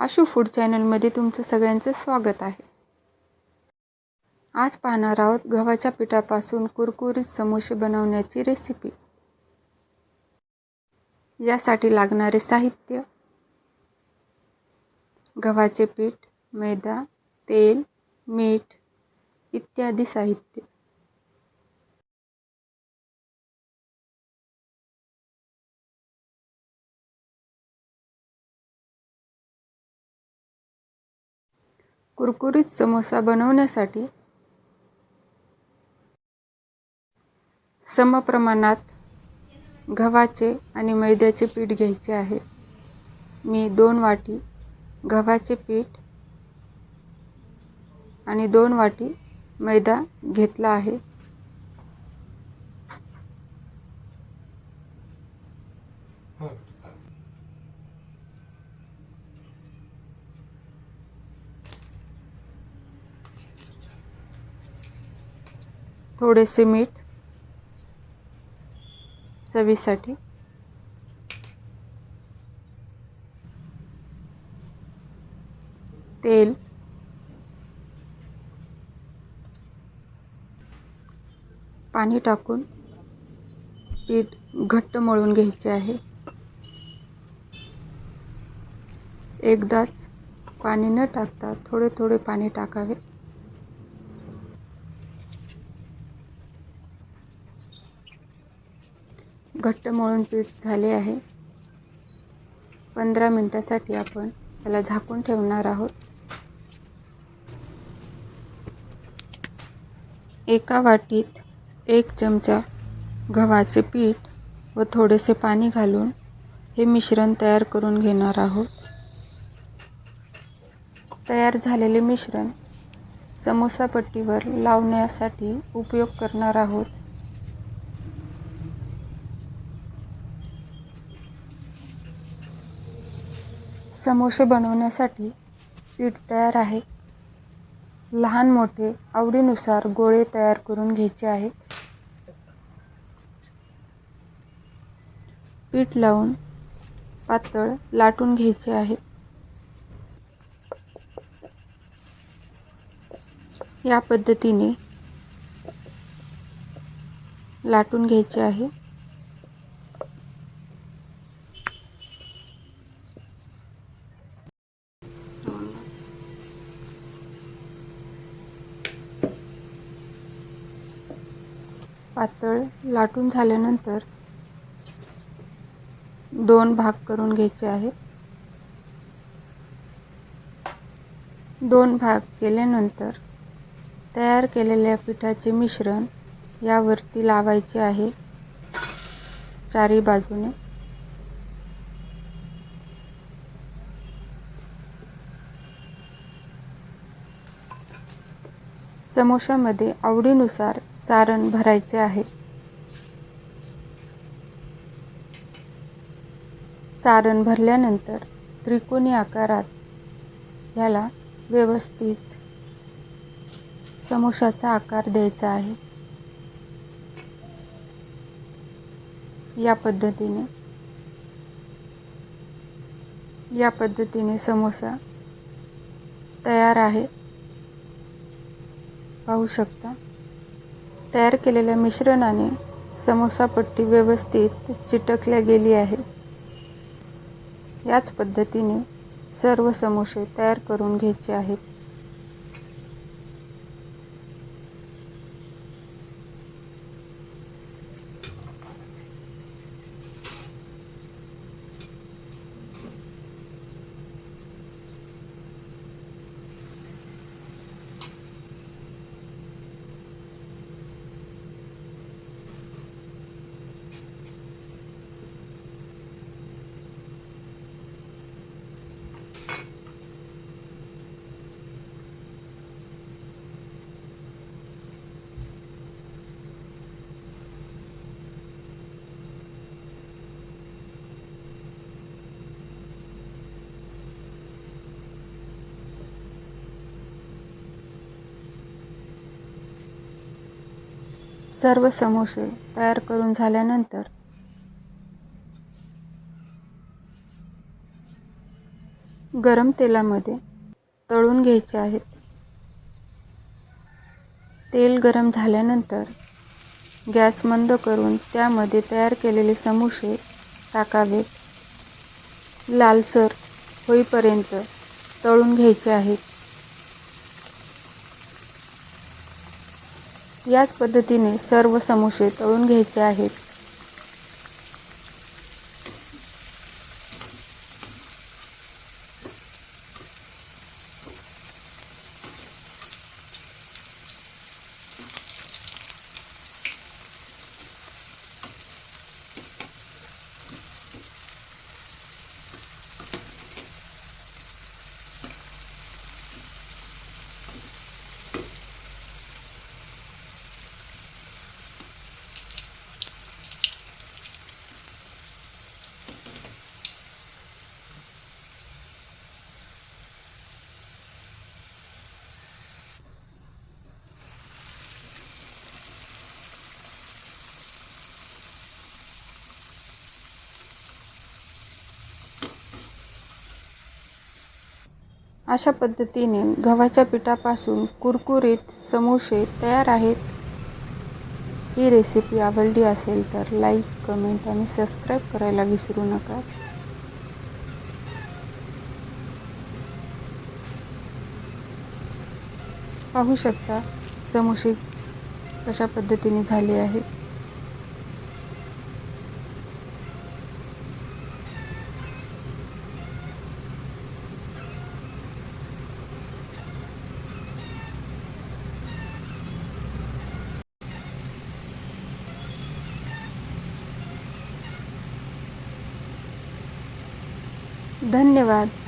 Ashu food चॅनलमध्ये तुमचं सगळ्यांचं स्वागत आहे. आज पाहणार आहोत गव्हाच्या पिठापासून कुरकुरीत समोसे बनवण्याची रेसिपी. यासाठी लागणारे साहित्य गव्हाचे पीठ मैदा तेल मीठ इत्यादी साहित्य. कुरकुरीत समोसा बनवण्यासाठी समप्रमाणात गव्हाचे आणि मैद्याचे पीठ घ्यायचे आहे. मी दोन वाटी गव्हाचे पीठ आणि दोन वाटी मैदा घेतला आहे. थोडेसे मीठ. चवीसाठी. तेल. पाणी टाकून पीठ घट्ट मळून घ्यायचे आहे. एकदाच पाणी न टाकता थोडे थोडे पाणी टाकावे. घट्ट मळून पीठ झाले आहे. पंधरा मिनटासाठी आपण त्याला झाकून ठेवणार आहोत. एका वाटीत एक चमचा गव्हाचे पीठ व थोडेसे पाणी घालून हे मिश्रण तयार करून घेणार आहोत. तयार झालेले मिश्रण समोसापट्टीवर लावण्यासाठी उपयोग करणार आहोत. समोसे बनवण्यासाठी पीठ तयार आहे. लहान मोठे आवडीनुसार गोळे तयार करून घ्यायचे आहेत. पीठ लावून पातळ लाटून घ्यायचे आहे. या पद्धतीने लाटून घ्यायचे आहे. पातळ लाटून झाल्यानंतर दोन भाग करून घ्यायचे आहेत. दोन भाग केल्यानंतर तयार केलेल्या पिठाचे मिश्रण यावरती लावायचे आहे. चारी बाजूने. समोशामध्ये आवडीनुसार सारण भरायचे आहे. सारण भरल्यानंतर त्रिकोणी आकारात ह्याला व्यवस्थित समोशाचा आकार द्यायचा आहे. या पद्धतीने या पद्धतीने समोसा तयार आहे. पाहू शकता. तयार केलेल्या मिश्रणाने समोसापट्टी व्यवस्थित चिटकल्या गेली आहे. याच पद्धतीने सर्व समोसे तयार करून घ्यायचे आहेत. सर्व समोसे तयार करून झाल्यानंतर गरम तेलामध्ये तळून घ्यायचे आहेत. तेल गरम झाल्यानंतर गॅस मंद करून त्यामध्ये तयार केलेले समोसे टाकावेत. लालसर होईपर्यंत तळून घ्यायचे आहेत. याच पद्धतीने सर्व समोसे तळून घ्यायचे आहेत. अशा पद्धतीने गव्हाच्या पिठापासून कुरकुरीत समोसे तयार आहेत. ही रेसिपी आवडली असेल तर लाईक कमेंट आणि सबस्क्राईब करायला विसरू नका. पाहू शकता समोसे कशा पद्धतीने झाले आहेत. धन्यवाद.